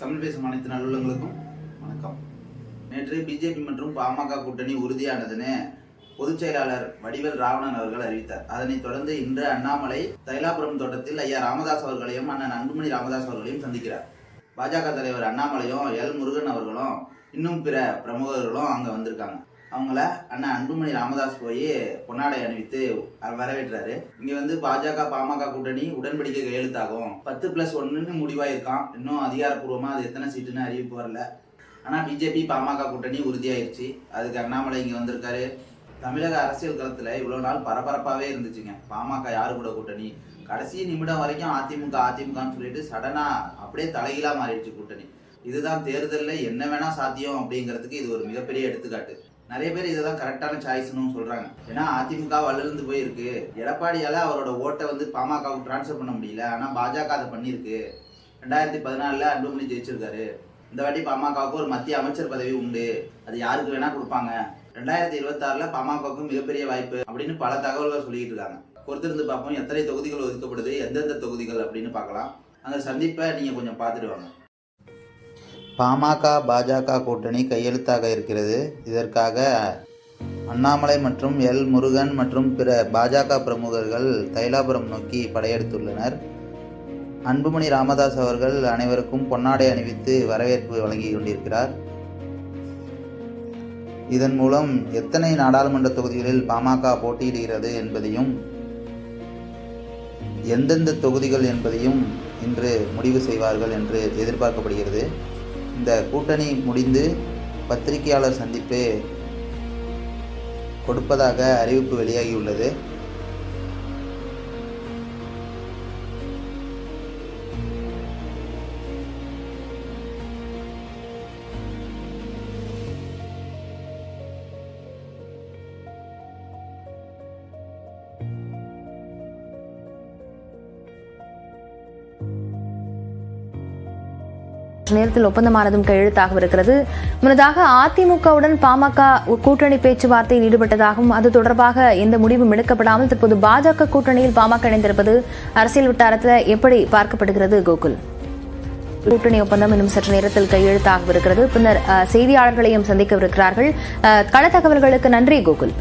தமிழ் பேசும் அனைத்து நல்லுள்ளங்களுக்கும் வணக்கம். நேற்று பிஜேபி மற்றும் பாமக கூட்டணி உறுதியானதுன்னு பொதுச் செயலாளர் வடிவேல் ராவணன் அவர்கள் அறிவித்தார். அதனைத் தொடர்ந்து இன்று அண்ணாமலை தைலாபுரம் தோட்டத்தில் ஐயா ராமதாஸ் அவர்களையும் அண்ணன் அன்புமணி ராமதாஸ் அவர்களையும் சந்திக்கிறார். பாஜக தலைவர் அண்ணாமலையும் எல் முருகன் அவர்களும் இன்னும் பிற பிரமுகர்களும் அங்கே வந்திருக்காங்க. அவங்கள அண்ணன் அன்புமணி ராமதாஸ் போய் பொன்னாடை அணிவித்து வரவேற்றாரு. இங்க வந்து பாஜக பாமக கூட்டணி உடன்படிக்கை கையெழுத்தாகும். பத்து பிளஸ் ஒன்றுன்னு முடிவாயிருக்கான் இன்னும் அதிகாரப்பூர்வமா அது எத்தனை சீட்டுன்னு அறிவிப்பு வரல. ஆனா பிஜேபி பாமக கூட்டணி உறுதியாயிருச்சு. அதுக்கு அண்ணாமலை இங்க வந்திருக்காரு. தமிழக அரசியல் களத்துல இவ்வளவு நாள் பரபரப்பாவே இருந்துச்சுங்க. பாமக யாரு கூட கூட்டணி? கடைசி நிமிடம் வரைக்கும் அதிமுக அதிமுகன்னு சொல்லிட்டு சடனா அப்படியே தலைகீழா மாறிடுச்சு கூட்டணி. இதுதான் தேர்தலில் என்ன வேணா சாத்தியம் அப்படிங்கிறதுக்கு இது ஒரு மிகப்பெரிய எடுத்துக்காட்டு. நிறைய பேர் இதை தான் கரெக்டான சாய்ஸ்னு சொல்கிறாங்க ஏன்னா அதிமுக வளர்ந்து போயிருக்கு. எடப்பாடியால் அவரோட ஓட்டை வந்து பாமகவுக்கு டிரான்ஸ்ஃபர் பண்ண முடியல. ஆனால் பாஜக அதை பண்ணியிருக்கு. ரெண்டாயிரத்தி பதினாலில் அன்புமணி ஜெயிச்சிருக்காரு. இந்த வாட்டி பாமகவுக்கு ஒரு மத்திய அமைச்சர் பதவி உண்டு. அது யாருக்கு வேணால் கொடுப்பாங்க. ரெண்டாயிரத்தி இருபத்தாறுல பாமகவுக்கு மிகப்பெரிய வாய்ப்பு அப்படின்னு பல தகவல்கள் சொல்லிட்டு இருக்காங்க. பொறுத்திருந்து பார்ப்போம். எத்தனை தொகுதிகள் ஒதுக்கப்படுது? எந்தெந்த தொகுதிகள் அப்படின்னு பார்க்கலாம். அந்த சந்திப்பை நீங்கள் கொஞ்சம் பார்த்துட்டு வாங்க. பாமக பாஜக கூட்டணி கையெழுத்தாக இருக்கிறது. இதற்காக அண்ணாமலை மற்றும் எல். முருகன் மற்றும் பிற பாஜக பிரமுகர்கள் தைலாபுரம் நோக்கி படையெடுத்துள்ளனர். அன்புமணி ராமதாஸ் அவர்கள் அனைவருக்கும் பொன்னாடை அணிவித்து வரவேற்பு வழங்கி கொண்டிருக்கிறார். இதன் மூலம் எத்தனை நாடாளுமன்ற தொகுதிகளில் பாமக போட்டியிடுகிறது என்பதையும் எந்தெந்த தொகுதிகள் என்பதையும் இன்று முடிவு செய்வார்கள் என்று எதிர்பார்க்கப்படுகிறது. இந்த கூட்டணி முடிந்து பத்திரிகையாளர் சந்திப்பு கொடுப்பதாக அறிவிப்பு வெளியாகியுள்ளது. நேரத்தில் ஒப்பந்தமானதும் கையெழுத்தாகவிருக்கிறது முன்னதாக அதிமுகவுடன் பாமக கூட்டணி பேச்சுவார்த்தையில் ஈடுபட்டதாகவும் அது தொடர்பாக எந்த முடிவும் எடுக்கப்படாமல் தற்போது பாஜக கூட்டணியில் பாமக இணைந்திருப்பது அரசியல் வட்டாரத்தில் எப்படி பார்க்கப்படுகிறது கோகுல்? கூட்டணி ஒப்பந்தம் இன்னும் சற்று நேரத்தில் கையெழுத்தாகவிருக்கிறது பின்னர் செய்தியாளர்களையும் சந்திக்கவிருக்கிறார்கள். அஹ், கள தகவல்களுக்கு நன்றி கோகுல்.